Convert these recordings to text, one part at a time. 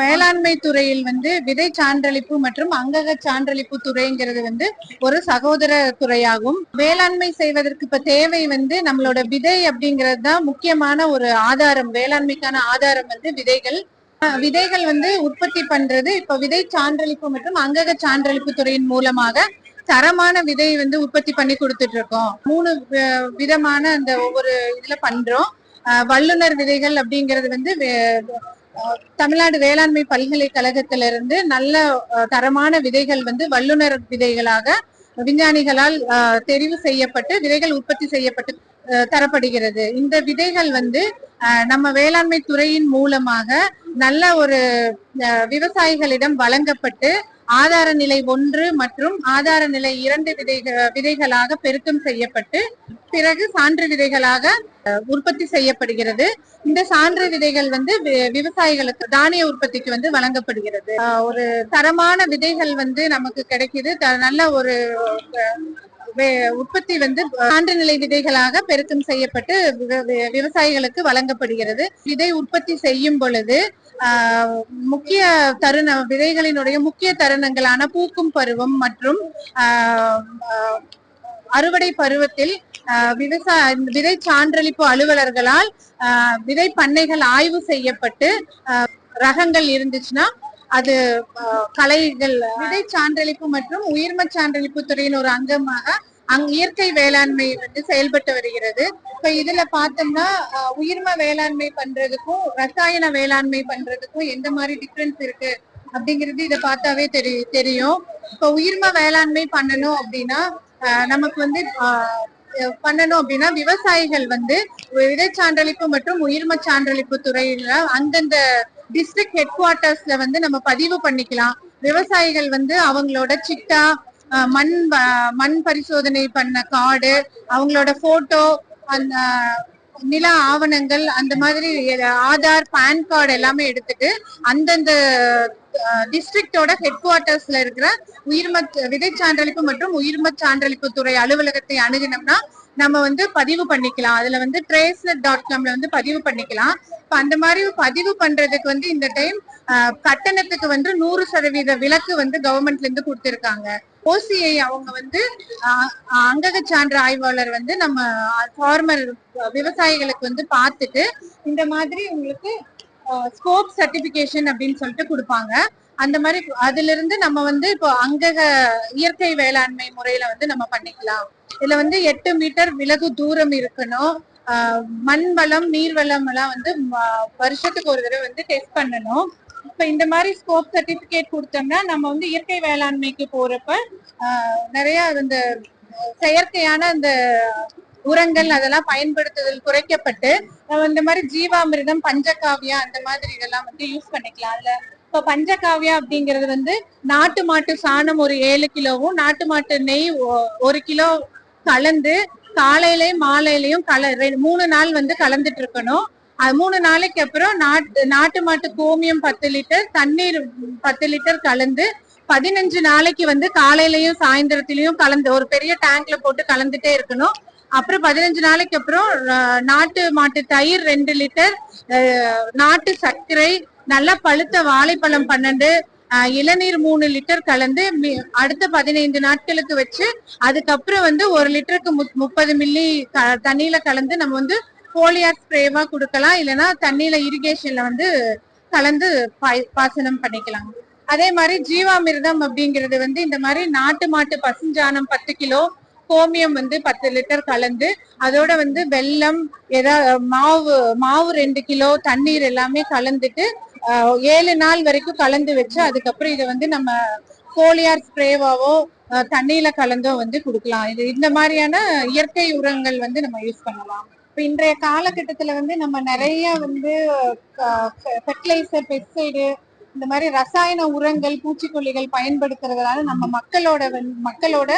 வேளாண்மை துறையில் வந்து விதை சான்றளிப்பு மற்றும் அங்கக சான்றளிப்பு துறைங்கிறது வந்து ஒரு சகோதர துறையாகும். வேளாண்மை செய்வதற்கு இப்ப தேவை வந்து நம்மளோட விதை அப்படிங்கிறது தான் முக்கியமான ஒரு ஆதாரம். வேளாண்மைக்கான ஆதாரம் வந்து விதைகள். விதைகள் வந்து உற்பத்தி பண்றது இப்ப விதை சான்றளிப்பு மற்றும் அங்கக சான்றளிப்பு துறையின் மூலமாக தரமான விதை வந்து உற்பத்தி பண்ணி கொடுத்துட்டு இருக்கோம் மூணு விதமான அந்த ஒவ்வொரு இதுல பண்றோம். வல்லுநர் வல்லுனர் விதைகள் அப்படிங்கிறது வந்து தமிழ்நாடு வேளாண்மை பல்கலைக்கழகத்திலிருந்து நல்ல தரமான விதைகள் வந்து வல்லுனர் விதைகளாக விஞ்ஞானிகளால் அஹ், தெரிவு செய்யப்பட்டு விதைகள் உற்பத்தி செய்யப்பட்டு தரப்படுகிறது. இந்த விதைகள் வந்து நம்ம வேளாண்மை துறையின் மூலமாக நல்ல ஒரு அஹ், விவசாயிகளிடம் வழங்கப்பட்டு ஆதார நிலை ஒன்று மற்றும் ஆதார நிலை இரண்டு விதைகள் விதைகளாக பெருக்கம் செய்யப்பட்டு பிறகு சான்று விதைகளாக உற்பத்தி செய்யப்படுகிறது. இந்த சான்று விதைகள் வந்து வி- விவசாயிகளுக்கு தானிய உற்பத்திக்கு வந்து வழங்கப்படுகிறது. ஒரு தரமான விதைகள் வந்து நமக்கு கிடைக்குது. நல்ல ஒரு உற்பத்தி வந்து ஆண்டு நிலை விதைகளாக பெருக்கம் செய்யப்பட்டு விவ- வி- விவசாயிகளுக்கு வழங்கப்படுகிறது. விதை உற்பத்தி செய்யும் பொழுது ஆஹ், முக்கிய தருண விதைகளினுடைய முக்கிய தருணங்களான பூக்கும் பருவம் மற்றும் ஆஹ், அறுவடை பருவத்தில் விவசாய விதை சான்றளிப்பு அலுவலர்களால் ஆஹ், விதை பண்ணைகள் ஆய்வு செய்யப்பட்டு ரகங்கள் இருந்துச்சுன்னா அது கலைகள் விதை சான்றளிப்பு மற்றும் உயிர்ம சான்றளிப்பு துறையின் ஒரு அங்கமாக அங் இயற்கை வேளாண்மை வந்து செயல்பட்டு வருகிறது. இப்ப இதுல பார்த்தோம்னா உயிர்ம வேளாண்மை பண்றதுக்கும் ரசாயன வேளாண்மை பண்றதுக்கும் எந்த மாதிரி டிஃபரன்ஸ் இருக்கு அப்படிங்கிறது இதை பார்த்தாவே தெரி தெரியும். இப்ப உயிர்ம வேளாண்மை பண்ணணும் அப்படின்னா ஆஹ், நமக்கு வந்து ஆஹ், பண்ணணும் அப்படின்னா விவசாயிகள் வந்து விதை சான்றளிப்பு மற்றும் உயிர்ம சான்றளிப்பு துறையில அந்தந்த டிஸ்ட்ரிக்ட் ஹெட் குவார்ட்டர்ஸ்ல வந்து நம்ம பதிவு பண்ணிக்கலாம். விவசாயிகள் வந்து அவங்களோட சிட்டா அஹ், மண் மண் பரிசோதனை பண்ண கார்டு அவங்களோட போட்டோ அந்த நில ஆவணங்கள் அந்த மாதிரி ஆதார் பான் கார்டு எல்லாமே எடுத்துட்டு அந்தந்த டிஸ்ட்ரிக்டோட ஹெட் குவார்ட்டர்ஸ்ல இருக்கிற உயிர்ம விதை சான்றளிப்பு மற்றும் உயிர்ம சான்றளிப்பு துறை அலுவலகத்தை அணுகினோம்னா நம்ம வந்து பதிவு பண்ணிக்கலாம். அதுல வந்து ட்ரேஸ்லெட் டாட் காம்ல வந்து பதிவு பண்ணிக்கலாம். இப்ப அந்த மாதிரி பதிவு பண்றதுக்கு வந்து இந்த டைம் கட்டணத்துக்கு வந்து நூறு சதவீத விலக்கு வந்து கவர்மெண்ட்ல இருந்து கொடுத்திருக்காங்க. ஓசிஐ அவங்க வந்து அங்கக சான்று ஆய்வாளர் வந்து நம்ம ஃபார்மர் விவசாயிகளுக்கு வந்து பார்த்துட்டு இந்த மாதிரி உங்களுக்கு ஸ்கோப் சர்டிபிகேஷன் அப்படின்னு சொல்லிட்டு கொடுப்பாங்க. அந்த மாதிரி அதுல இருந்து நம்ம வந்து இப்போ அங்கக இயற்கை வேளாண்மை முறையில வந்து நம்ம பண்ணிக்கலாம். இதுல வந்து எட்டு மீட்டர் விலகு தூரம் இருக்கணும். ஆஹ் மண் வளம் நீர் வளம் எல்லாம் வந்து வருஷத்துக்கு ஒரு தடவை வந்து டெஸ்ட் பண்ணணும். இப்ப இந்த மாதிரி ஸ்கோப் சர்டிபிகேட் கொடுத்தோம்னா நம்ம வந்து இயற்கை வேளாண்மைக்கு போறப்ப ஆஹ் நிறைய இந்த செயற்கையான அந்த உரங்கள் அதெல்லாம் பயன்படுத்துதல் குறைக்கப்பட்டு நம்ம இந்த மாதிரி ஜீவாமிர்தம் பஞ்சகாவியா அந்த மாதிரி இதெல்லாம் வந்து யூஸ் பண்ணிக்கலாம். அதுல இப்ப பஞ்சகாவியா அப்படிங்கிறது வந்து நாட்டு மாட்டு சாணம் ஒரு ஏழு கிலோவும் நாட்டு மாட்டு நெய் ஒ- ஒரு கிலோ கலந்து காலையிலயும் மாலையிலயும் கல மூணு நாள் வந்து கலந்துட்டு இருக்கணும். மூணு நாளைக்கு அப்புறம் நாட்டு நாட்டு மாட்டு கோமியம் பத்து லிட்டர் தண்ணீர் பத்து லிட்டர் கலந்து பதினஞ்சு நாளைக்கு வந்து காலையிலயும் சாயந்தரத்திலயும் கலந்து ஒரு பெரிய டேங்க்ல போட்டு கலந்துட்டே இருக்கணும். அப்புறம் பதினஞ்சு நாளைக்கு அப்புறம் நாட்டு மாட்டு தயிர் ரெண்டு லிட்டர் நாட்டு சர்க்கரை நல்லா பழுத்த வாழைப்பழம் பன்னெண்டு இளநீர் மூணு லிட்டர் கலந்து மி- அடுத்த பதினைந்து நாட்களுக்கு வச்சு அதுக்கப்புறம் வந்து ஒரு லிட்டருக்கு முப்- முப்பது மில்லி தண்ணியில கலந்து நம்ம வந்து போலியார் ஸ்ப்ரேவா கொடுக்கலாம். இல்லைன்னா தண்ணியில இரிகேஷன்ல வந்து கலந்து பாசனம் பண்ணிக்கலாம். அதே மாதிரி ஜீவாமிர்தம் அப்படிங்கிறது வந்து இந்த மாதிரி நாட்டு மாட்டு பசுஞ்சாணம் பத்து கிலோ கோமியம் வந்து பத்து லிட்டர் கலந்து அதோட வந்து வெல்லம் ஏதாவது மாவு மாவு ரெண்டு கிலோ தண்ணீர் எல்லாமே கலந்துட்டு ஏழு நாள் வரைக்கும் கலந்து வச்சு அதுக்கப்புறம் இதை வந்து நம்ம போலியார் ஸ்ப்ரேவாவோ தண்ணியில கலந்தோ வந்து கொடுக்கலாம். இது இந்த மாதிரியான இயற்கை உரங்கள் வந்து நம்ம யூஸ் பண்ணலாம். இப்ப இன்றைய காலகட்டத்துல வந்து நம்ம நிறைய வந்து ஃபெர்டிலைசர் பெஸ்டைடு இந்த மாதிரி ரசாயன உரங்கள் பூச்சிக்கொல்லிகள் பயன்படுத்துறதுனால நம்ம மக்களோட வந்து மக்களோட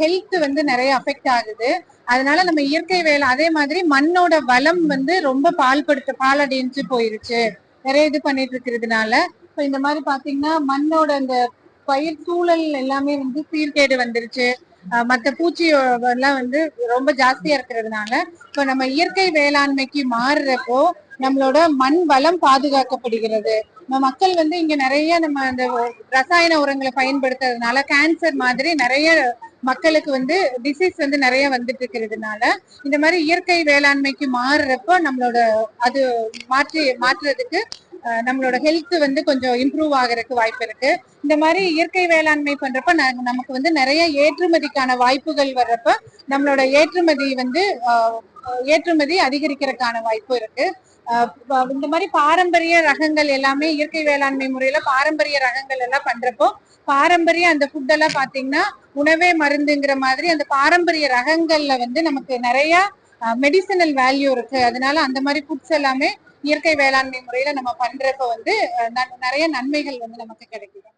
ஹெல்த் வந்து நிறைய அஃபெக்ட் ஆகுது. அதனால நம்ம இயற்கை வேலை அதே மாதிரி மண்ணோட வளம் வந்து ரொம்ப பால்படுத்த பாலடைஞ்சு போயிருச்சு. நிறைய இது பண்ணிட்டு இருக்கிறதுனால இப்ப இந்த மாதிரி பாத்தீங்கன்னா மண்ணோட அந்த பயிர் சூழல் எல்லாமே வந்து சீர்கேடு வந்துருச்சு. மத்த பூச்சி எல்லாம் வந்து ரொம்ப ஜாஸ்தியா இருக்கிறதுனால இப்ப நம்ம இயற்கை வேளாண்மைக்கு மாறுறப்போ நம்மளோட மண் வளம் பாதுகாக்கப்படுகிறது. நம்ம மக்கள் வந்து இங்க நிறைய நம்ம அந்த ரசாயன உரங்களை பயன்படுத்துறதுனால கேன்சர் மாதிரி நிறைய மக்களுக்கு வந்து டிசீஸ் வந்து நிறைய வந்துட்டு இருக்கிறதுனால இந்த மாதிரி இயற்கை வேளாண்மைக்கு மாறுறப்போ நம்மளோட அது மாற்றி மாற்றுறதுக்கு நம்மளோட ஹெல்த் வந்து கொஞ்சம் இம்ப்ரூவ் ஆகிறதுக்கு வாய்ப்பு இருக்கு. இந்த மாதிரி இயற்கை வேளாண்மை பண்றப்ப ந- நமக்கு வந்து நிறைய ஏற்றுமதிக்கான வாய்ப்புகள் வர்றப்ப நம்மளோட ஏற்றுமதி வந்து ஏற்றுமதி அதிகரிக்கிறதுக்கான வாய்ப்பு இருக்கு. அஹ், இந்த மாதிரி பாரம்பரிய ரகங்கள் எல்லாமே இயற்கை வேளாண்மை முறையில பாரம்பரிய ரகங்கள் எல்லாம் பண்றப்போ பாரம்பரிய அந்த ஃபுட் எல்லாம் பாத்தீங்கன்னா உணவே மருந்துங்கிற மாதிரி அந்த பாரம்பரிய ரகங்கள்ல வந்து நமக்கு நிறைய மெடிசினல் வேல்யூ இருக்கு. அதனால அந்த மாதிரி ஃபுட்ஸ் எல்லாமே இயற்கை வேளாண்மை முறையில நம்ம பண்றப்ப வந்து நிறைய நன்மைகள் வந்து நமக்கு கிடைக்குது.